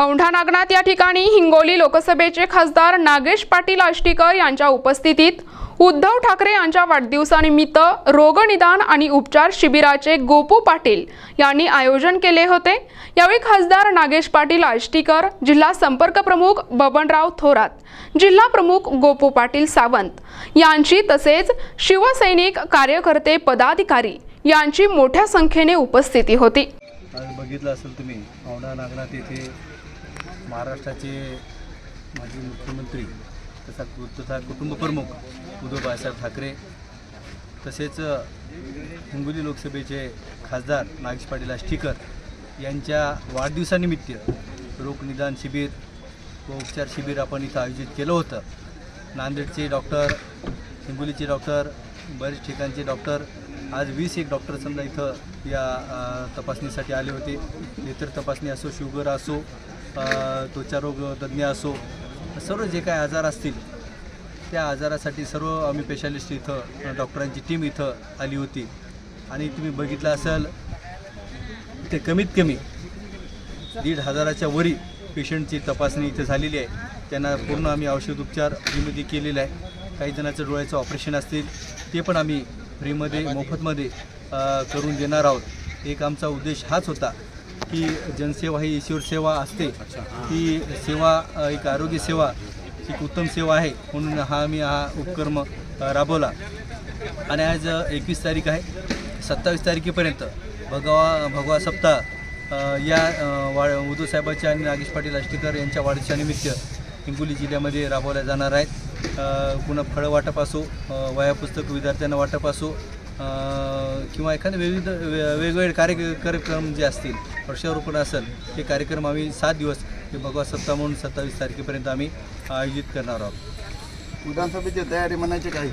औंढा नागनाथ या ठिकाणी हिंगोली लोकसभेचे खासदार नागेश पाटील आष्टीकर यांच्या उपस्थितीत उद्धव ठाकरे यांच्या वाढदिवसानिमित्त रोगनिदान आणि उपचार शिबिराचे गोपू पाटील यांनी आयोजन केले होते. यावेळी खासदार नागेश पाटील आष्टीकर जिल्हा संपर्क प्रमुख बबनराव थोरात जिल्हा प्रमुख गोपू पाटील सावंत यांची तसेच शिवसैनिक कार्यकर्ते पदाधिकारी यांची मोठ्या संख्येने उपस्थिती होती. बघितलं असेल तुम्ही औंढा नागनाथ येथे महाराष्ट्राचे माजी मुख्यमंत्री तसा तथा कुटुंबप्रमुख उद्धव बाळासाहेब ठाकरे तसेच हिंगोली लोकसभेचे खासदार नागेश पाटील आष्टीकर यांच्या वाढदिवसानिमित्त रोगनिदान शिबिर व उपचार शिबिर आपण इथं आयोजित केलं होतं. नांदेडचे डॉक्टर हिंगोलीचे डॉक्टर बरेच ठिकाणचे डॉक्टर आज वीस एक डॉक्टर समजा इथं या तपासणीसाठी आले होते. इतर तपासणी असो शुगर असो त्वचारोग तज्ज्ञ असो सर्व जे काय आजार असतील त्या आजारासाठी सर्व आम्ही स्पेशालिस्ट इथं डॉक्टरांची टीम इथं आली होती. आणि तुम्ही बघितलं असाल ते कमीत कमी दीड हजाराच्या वरी पेशंटची तपासणी इथे झालेली आहे. त्यांना पूर्ण आम्ही औषध उपचार फ्रीमध्ये केलेला आहे. काही जणांचं डोळ्याचं ऑपरेशन असतील ते पण आम्ही फ्रीमध्ये मोफतमध्ये करून देणार आहोत. एक आमचा उद्देश हाच होता. की जनसेवा ही ईश्वर सेवा असते. ती सेवा एक आरोग्य सेवा एक उत्तम सेवा आहे. म्हणून हा मी हा उपक्रम राबवला. आणि आज एकवीस तारीख आहे. सत्तावीस तारखेपर्यंत भगवा भगवा सप्ताह या वा उद्धव साहेबाच्या आणि नागेश पाटील आष्टीकर यांच्या वाढीच्या निमित्त हिंगोली जिल्ह्यामध्ये राबवल्या जाणार आहेत. पुन्हा फळं वाटप असो अ, पुस्तक विद्यार्थ्यांना वाटप असो किंवा एखादे विविध वेगवेगळे कार्य कार्यक्रम जे असतील वृक्षारोपण असेल हे कार्यक्रम आम्ही सात दिवस हे भगवा सप्ताह म्हणून सत्तावीस तारखेपर्यंत आम्ही आयोजित करणार आहोत. विधानसभेची तयारी म्हणायची काही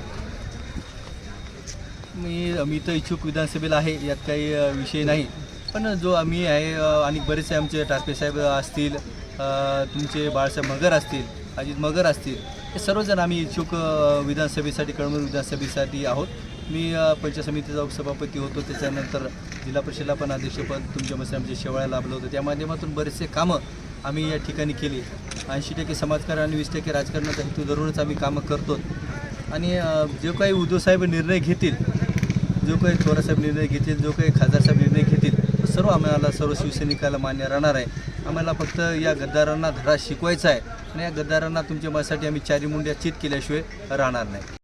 मी मी तर इच्छुक विधानसभेला आहे यात काही विषय नाही. पण जो आम्ही आहे आणि बरेचसे आमचे टाकरे साहेब असतील तुमचे बाळासाहेब मगर असतील अजित मगर असतील हे सर्वजण आम्ही इच्छुक विधानसभेसाठी कळमूर विधानसभेसाठी आहोत. मी पंचायत समितीचा उपसभापती होतो. त्याच्यानंतर जिल्हा परिषदेला पण अध्यक्षपद तुमच्या मसे आमच्या शेवाळ्या लाभलं होतं. त्या माध्यमातून बरेचसे कामं आम्ही या ठिकाणी केली. ऐंशी टक्के समाजकारण आणि वीस टक्के राजकारणाचा हेतू धरूनच आम्ही कामं करतो. आणि जो काही उद्धवसाहेब निर्णय घेतील जो काही थोरासाहेब निर्णय घेतील जो काही खासदारसाहेब निर्णय घेतील सर्व आम्हाला सर्व शिवसैनिकाला मान्य राहणार आहे. आम्हाला फक्त या गद्दारांना धडा शिकवायचा आहे. आणि या गद्दारांना तुमच्या मनासाठी आम्ही चारी मुंड्या चित केल्याशिवाय राहणार नाही.